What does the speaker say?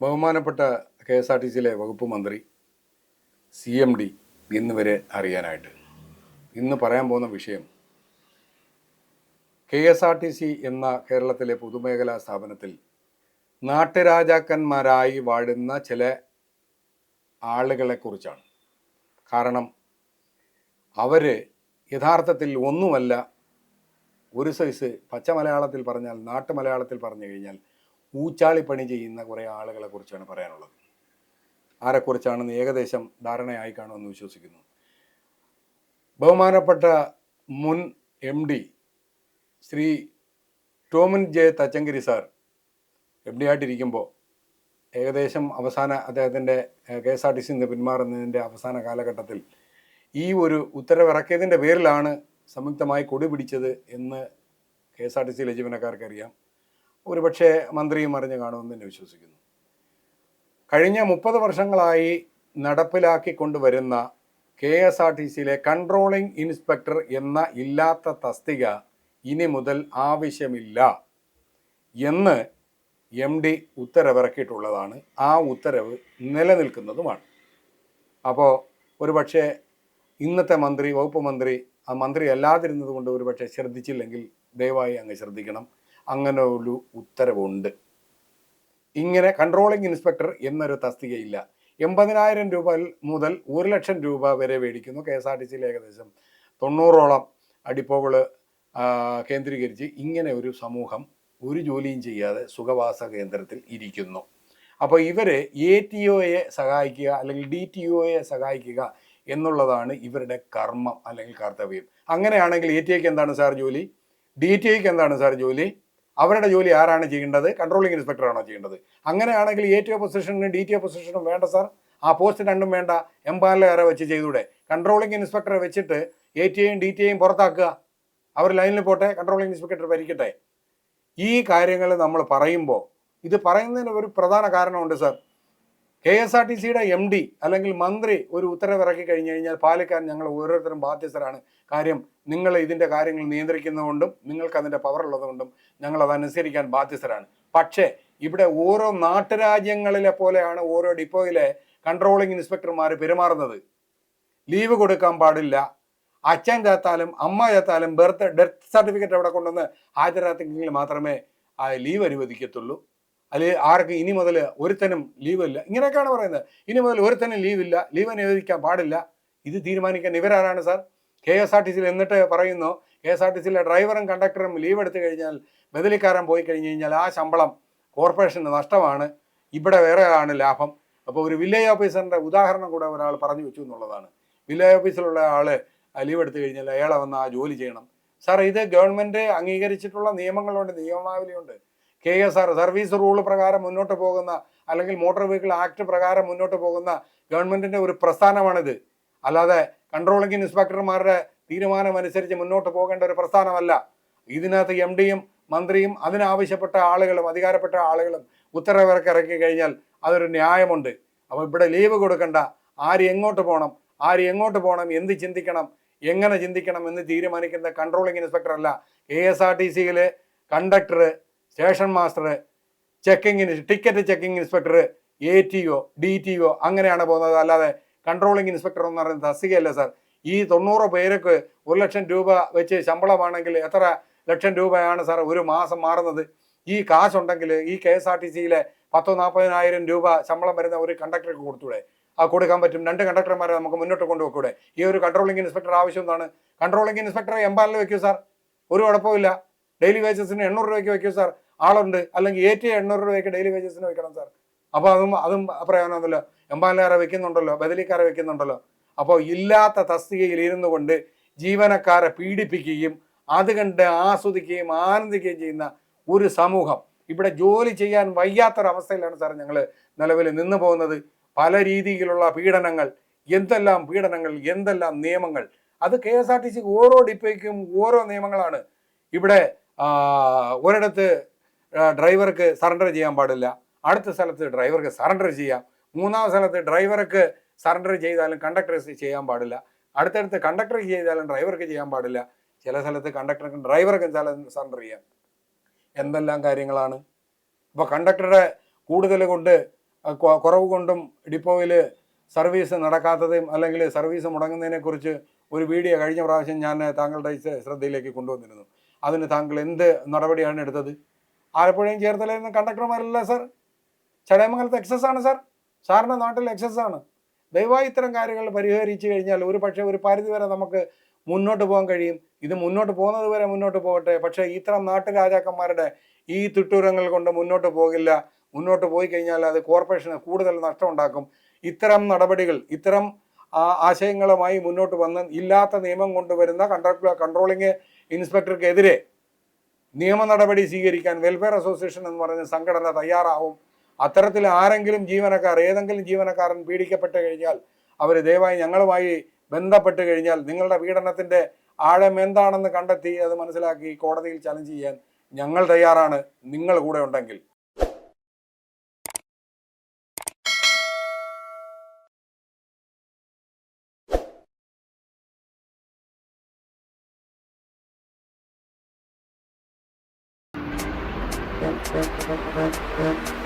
ബഹുമാനപ്പെട്ട K S R T സിയിലെ വകുപ്പ് മന്ത്രി സി എം ഡി ഇന്ന് വരെ അറിയാനായിട്ട്. ഇന്ന് പറയാൻ പോകുന്ന വിഷയം K S R T C എന്ന കേരളത്തിലെ പൊതുമേഖലാ സ്ഥാപനത്തിൽ നാട്ടുരാജാക്കന്മാരായി വാഴുന്ന ചില ആളുകളെക്കുറിച്ചാണ്. കാരണം അവർ യഥാർത്ഥത്തിൽ ഒന്നുമല്ല ഒരു സൈസ് പച്ച മലയാളത്തിൽ പറഞ്ഞാൽ നാട്ടു മലയാളത്തിൽ പറഞ്ഞു കഴിഞ്ഞാൽ ഊച്ചാളിപ്പണി ചെയ്യുന്ന കുറേ ആളുകളെ കുറിച്ചാണ് പറയാനുള്ളത്. ആരെക്കുറിച്ചാണെന്ന് ഏകദേശം ധാരണയായി കാണുമെന്ന് വിശ്വസിക്കുന്നു. ബഹുമാനപ്പെട്ട മുൻ M D Shri Tomin J Thachankary sir M D ആയിട്ടിരിക്കുമ്പോൾ ഏകദേശം അവസാന അദ്ദേഹത്തിന്റെ K S R T C നിന്ന് പിന്മാറുന്നതിന്റെ അവസാന കാലഘട്ടത്തിൽ ഈ ഒരു ഉത്തരവിറക്കിയതിന്റെ പേരിലാണ് സംയുക്തമായി കൊടി പിടിച്ചത് എന്ന് കെ എസ് ആർ ടി സിയിലെ ജീവനക്കാർക്ക് അറിയാം ഒരുപക്ഷെ മന്ത്രിയും അറിഞ്ഞു കാണുമെന്ന് തന്നെ വിശ്വസിക്കുന്നു. കഴിഞ്ഞ മുപ്പത് വർഷങ്ങളായി നടപ്പിലാക്കിക്കൊണ്ടുവരുന്ന കെ എസ് ആർ ടി സിയിലെ കൺട്രോളിംഗ് ഇൻസ്പെക്ടർ എന്ന ഇല്ലാത്ത തസ്തിക ഇനി മുതൽ ആവശ്യമില്ല എന്ന് എം ഡി ഉത്തരവിറക്കിയിട്ടുള്ളതാണ്. ആ ഉത്തരവ് നിലനിൽക്കുന്നതുമാണ്. അപ്പോൾ ഒരുപക്ഷെ ഇന്നത്തെ മന്ത്രി വകുപ്പ് മന്ത്രി ആ മന്ത്രി അല്ലാതിരുന്നത് കൊണ്ട് ഒരുപക്ഷെ ശ്രദ്ധിച്ചില്ലെങ്കിൽ ദയവായി അങ്ങ് ശ്രദ്ധിക്കണം. അങ്ങനെ ഒരു ഉത്തരവുണ്ട്. ഇങ്ങനെ കൺട്രോളിംഗ് ഇൻസ്പെക്ടർ എന്നൊരു തസ്തികയില്ല. എൺപതിനായിരം രൂപ മുതൽ ഒരു ലക്ഷം രൂപ വരെ മേടിക്കുന്നു കെ എസ് ആർ ടി സിയിൽ ഏകദേശം തൊണ്ണൂറോളം അടിപ്പോകൾ കേന്ദ്രീകരിച്ച് ഇങ്ങനെ ഒരു സമൂഹം ഒരു ജോലിയും ചെയ്യാതെ സുഖവാസ കേന്ദ്രത്തിൽ ഇരിക്കുന്നു. അപ്പോൾ ഇവരെ എ ടി ഒയെ സഹായിക്കുക അല്ലെങ്കിൽ ഡി ടി ഒയെ സഹായിക്കുക എന്നുള്ളതാണ് ഇവരുടെ കർമ്മം അല്ലെങ്കിൽ കർത്തവ്യം. അങ്ങനെയാണെങ്കിൽ എ ടി ഐക്ക് എന്താണ് സാർ ജോലി? ഡി ടി ഐക്ക് എന്താണ് സാർ ജോലി? അവരുടെ ജോലി ആരാണ് ചെയ്യേണ്ടത്? കൺട്രോളിംഗ് ഇൻസ്പെക്ടറാണോ ചെയ്യേണ്ടത്? അങ്ങനെയാണെങ്കിൽ എ ടി ഒ പൊസിഷനും ഡി ടി ഒ പൊസിഷനും വേണ്ട സാർ ആ പോസ്റ്റ് രണ്ടും വേണ്ട. എംപാലറെ വെച്ച് ചെയ്തൂടെ? കൺട്രോളിംഗ് ഇൻസ്പെക്ടറെ വെച്ചിട്ട് എ ടി ഐയും ഡി ടി ഐയും പുറത്താക്കുക. അവർ ലൈനിൽ പോട്ടെ കൺട്രോളിംഗ് ഇൻസ്പെക്ടർ ഭരിക്കട്ടെ. ഈ കാര്യങ്ങൾ നമ്മൾ പറയുമ്പോൾ ഇത് പറയുന്നതിന് ഒരു പ്രധാന കാരണമുണ്ട് sir K S R T സിയുടെ എം ഡി അല്ലെങ്കിൽ മന്ത്രി ഒരു ഉത്തരവിറക്കി കഴിഞ്ഞു കഴിഞ്ഞാൽ പാലിക്കാൻ ഞങ്ങൾ ഓരോരുത്തരും ബാധ്യസ്ഥരാണ്. കാര്യം നിങ്ങൾ ഇതിന്റെ കാര്യങ്ങൾ നിയന്ത്രിക്കുന്നതുകൊണ്ടും നിങ്ങൾക്ക് അതിന്റെ പവർ ഉള്ളതുകൊണ്ടും ഞങ്ങൾ അതനുസരിക്കാൻ ബാധ്യസ്ഥരാണ്. പക്ഷേ ഇവിടെ ഓരോ നാട്ടുരാജ്യങ്ങളിലെ പോലെയാണ് ഓരോ ഡിപ്പോയിലെ കൺട്രോളിംഗ് ഇൻസ്പെക്ടർമാർ പെരുമാറുന്നത്. ലീവ് കൊടുക്കാൻ പാടില്ല. അച്ഛൻ ചേർത്താലും അമ്മ ചേർത്താലും ബർത്ത് ഡെത്ത് സർട്ടിഫിക്കറ്റ് അവിടെ കൊണ്ടുവന്ന് ഹാജരാത്തെങ്കിൽ മാത്രമേ ലീവ് അനുവദിക്കത്തുള്ളൂ. അതിൽ ആർക്ക് ഇനി മുതൽ ഒരുത്തനും ലീവ് ഇല്ല. ഇങ്ങനെയൊക്കെയാണ് പറയുന്നത്. ഇനി മുതൽ ഒരുത്തനും ലീവ് ഇല്ല. ലീവ് അനുവദിക്കാൻ പാടില്ല. ഇത് തീരുമാനിക്കാൻ ഇവരാരാണ് sir K S R T സിയിൽ എന്നിട്ട് പറയുന്നു. കെ എസ് ആർ ടി സിയിലെ ഡ്രൈവറും കണ്ടക്ടറും ലീവ് എടുത്തു കഴിഞ്ഞാൽ ബദലിക്കാരൻ പോയി കഴിഞ്ഞ് കഴിഞ്ഞാൽ ആ ശമ്പളം കോർപ്പറേഷന് നഷ്ടമാണ്. ഇവിടെ വേറെ ആണ് ലാഭം. അപ്പോൾ ഒരു വില്ലേജ് ഓഫീസറിന്റെ ഉദാഹരണം കൂടെ ഒരാൾ പറഞ്ഞു വെച്ചു എന്നുള്ളതാണ്. വില്ലേജ് ഓഫീസിലുള്ള ആൾ ലീവ് എടുത്തു കഴിഞ്ഞാൽ അയാളെ വന്ന് ആ ജോലി ചെയ്യണം. സാർ ഇത് ഗവൺമെന്റ് അംഗീകരിച്ചിട്ടുള്ള നിയമങ്ങളുണ്ട് നിയമാവലിയുണ്ട് K S R service rule പ്രകാരം മുന്നോട്ട് പോകുന്ന അല്ലെങ്കിൽ മോട്ടോർ വെഹിക്കിൾ ആക്ട് പ്രകാരം മുന്നോട്ട് പോകുന്ന ഗവൺമെന്റിന്റെ ഒരു പ്രസ്ഥാനമാണിത്. അല്ലാതെ കൺട്രോളിംഗ് ഇൻസ്പെക്ടർമാരുടെ തീരുമാനമനുസരിച്ച് മുന്നോട്ട് പോകേണ്ട ഒരു പ്രസ്ഥാനമല്ല. ഇതിനകത്ത് എം ഡിയും മന്ത്രിയും അതിനാവശ്യപ്പെട്ട ആളുകളും അധികാരപ്പെട്ട ആളുകളും ഉത്തരവിറക്കി ഇറക്കി കഴിഞ്ഞാൽ അതൊരു ന്യായമുണ്ട്. അപ്പോൾ ഇവിടെ ലീവ് കൊടുക്കണ്ട. ആര് എങ്ങോട്ട് പോകണം? ആര് എങ്ങോട്ട് പോകണം? എന്ത് ചിന്തിക്കണം? എങ്ങനെ ചിന്തിക്കണം എന്ന് തീരുമാനിക്കുന്ന കൺട്രോളിംഗ് ഇൻസ്പെക്ടർ അല്ല കെ എസ് ആർ ടി സിയിലെ conductor station master ചെക്കിങ്ങിന് ticket checking inspector A T O D T O അങ്ങനെയാണ് പോകുന്നത്. അല്ലാതെ കൺട്രോളിംഗ് ഇൻസ്പെക്ടർ എന്ന് പറയുന്നത് തസ്തികയല്ല സാർ. ഈ തൊണ്ണൂറ് പേർക്ക് ഒരു ലക്ഷം രൂപ വെച്ച് ശമ്പളമാണെങ്കിൽ എത്ര ലക്ഷം രൂപയാണ് സാർ ഒരു മാസം മാറുന്നത്? ഈ കാശുണ്ടെങ്കിൽ ഈ കെ എസ് ആർ ടി സിയിലെ പത്തോ നാൽപ്പതിനായിരം രൂപ ശമ്പളം വരുന്ന ഒരു കണ്ടക്ടർക്ക് കൊടുത്തൂടെ? ആ കൊടുക്കാൻ പറ്റും. രണ്ട് കണ്ടക്ടർമാരെ നമുക്ക് മുന്നോട്ട് കൊണ്ടുപോക്കൂടെ ഈ ഒരു കൺട്രോളിംഗ് ഇൻസ്പെക്ടർ ആവശ്യം എന്താണ്? കൺട്രോളിംഗ് ഇൻസ്പെക്ടറെ എംപാലിൽ വെക്കൂ സാർ. ഒരു കുഴപ്പമില്ല ഡെയിലി വേജസിന് എണ്ണൂറ് രൂപയ്ക്ക് വെക്കൂ സാർ. ആളുണ്ട്. അല്ലെങ്കിൽ ഏറ്റവും എണ്ണൂറ് രൂപയ്ക്ക് ഡെയിലി വേജസിന് വെക്കണം സാർ അപ്പോൾ അതും അതും പ്രയോജനമൊന്നുമില്ല. എംപാലുകാരെ വെക്കുന്നുണ്ടല്ലോ ബദലിക്കാരെ വെക്കുന്നുണ്ടല്ലോ. അപ്പോൾ ഇല്ലാത്ത തസ്തികയിൽ ഇരുന്നു കൊണ്ട് ജീവനക്കാരെ പീഡിപ്പിക്കുകയും അത് കണ്ട് ആസ്വദിക്കുകയും ആനന്ദിക്കുകയും ചെയ്യുന്ന ഒരു സമൂഹം. ഇവിടെ ജോലി ചെയ്യാൻ വയ്യാത്തൊരവസ്ഥയിലാണ് സാർ ഞങ്ങൾ നിലവിൽ നിന്ന് പോകുന്നത്. പല രീതിയിലുള്ള പീഡനങ്ങൾ എന്തെല്ലാം പീഡനങ്ങൾ എന്തെല്ലാം നിയമങ്ങൾ. അത് K S R T C ഓരോ ഡിപ്പോയ്ക്കും ഓരോ നിയമങ്ങളാണ്. ഇവിടെ ഒരിടത്ത് ഡ്രൈവർക്ക് സറണ്ടർ ചെയ്യാൻ പാടില്ല. അടുത്ത സ്ഥലത്ത് ഡ്രൈവർക്ക് സറണ്ടർ ചെയ്യാം. മൂന്നാം സ്ഥലത്ത് ഡ്രൈവർക്ക് സറണ്ടർ ചെയ്താലും കണ്ടക്ടർക്ക് ചെയ്യാൻ പാടില്ല. അടുത്തടുത്ത് കണ്ടക്ടർക്ക് ചെയ്താലും ഡ്രൈവർക്ക് ചെയ്യാൻ പാടില്ല. ചില സ്ഥലത്ത് കണ്ടക്ടർക്കും ഡ്രൈവർക്കും ചില സറണ്ടർ ചെയ്യാം. എന്തെല്ലാം കാര്യങ്ങളാണ്? അപ്പോൾ കണ്ടക്ടറുടെ കൂടുതൽ കൊണ്ട് കുറവ് കൊണ്ടും ഡിപ്പോയിൽ സർവീസ് നടക്കാത്തതും അല്ലെങ്കിൽ സർവീസ് മുടങ്ങുന്നതിനെക്കുറിച്ച് ഒരു വീഡിയോ കഴിഞ്ഞ പ്രാവശ്യം ഞാൻ താങ്കളുടെ ശ്രദ്ധയിലേക്ക് കൊണ്ടുവന്നിരുന്നു. അതിന് താങ്കൾ എന്ത് നടപടിയാണ് എടുത്തത്? ആലപ്പുഴയും ചേർത്തലയിൽ നിന്ന് കണ്ടക്ടർമാരല്ല സർ ചടയമംഗലത്ത് എക്സസ് ആണ് സർ സാറിന്റെ നാട്ടിൽ എക്സസ് ആണ്. ദയവായി ഇത്തരം കാര്യങ്ങൾ പരിഹരിച്ചു കഴിഞ്ഞാൽ ഒരു പക്ഷേ ഒരു പരിധി വരെ നമുക്ക് മുന്നോട്ട് പോകാൻ കഴിയും. ഇത് മുന്നോട്ട് പോകുന്നത് വരെ മുന്നോട്ട് പോകട്ടെ. പക്ഷേ ഇത്തരം നാട്ടുരാജാക്കന്മാരുടെ ഈ തിട്ടൂരങ്ങൾ കൊണ്ട് മുന്നോട്ട് പോകില്ല. മുന്നോട്ട് പോയി കഴിഞ്ഞാൽ അത് കോർപ്പറേഷന് കൂടുതൽ നഷ്ടമുണ്ടാക്കും. ഇത്തരം നടപടികൾ ഇത്തരം ആശയങ്ങളുമായി മുന്നോട്ട് വന്ന് ഇല്ലാത്ത നിയമം കൊണ്ടുവരുന്ന കൺട്രോളിംഗ് ഇൻസ്പെക്ടർക്കെതിരെ നിയമ നടപടി സ്വീകരിക്കാൻ വെൽഫെയർ അസോസിയേഷൻ എന്ന് പറഞ്ഞ സംഘടന തയ്യാറാവും. അത്തരത്തിൽ ആരെങ്കിലും ജീവനക്കാർ ഏതെങ്കിലും ജീവനക്കാരൻ പീഡിക്കപ്പെട്ട് കഴിഞ്ഞാൽ അവർ ദയവായി ഞങ്ങളുമായി ബന്ധപ്പെട്ട് കഴിഞ്ഞാൽ നിങ്ങളുടെ പീഡനത്തിന്റെ ആഴം എന്താണെന്ന് കണ്ടെത്തി അത് മനസ്സിലാക്കി കോടതിയിൽ ചലഞ്ച് ചെയ്യാൻ ഞങ്ങൾ തയ്യാറാണ്. നിങ്ങൾ കൂടെ ഉണ്ടെങ്കിൽ. Thank you.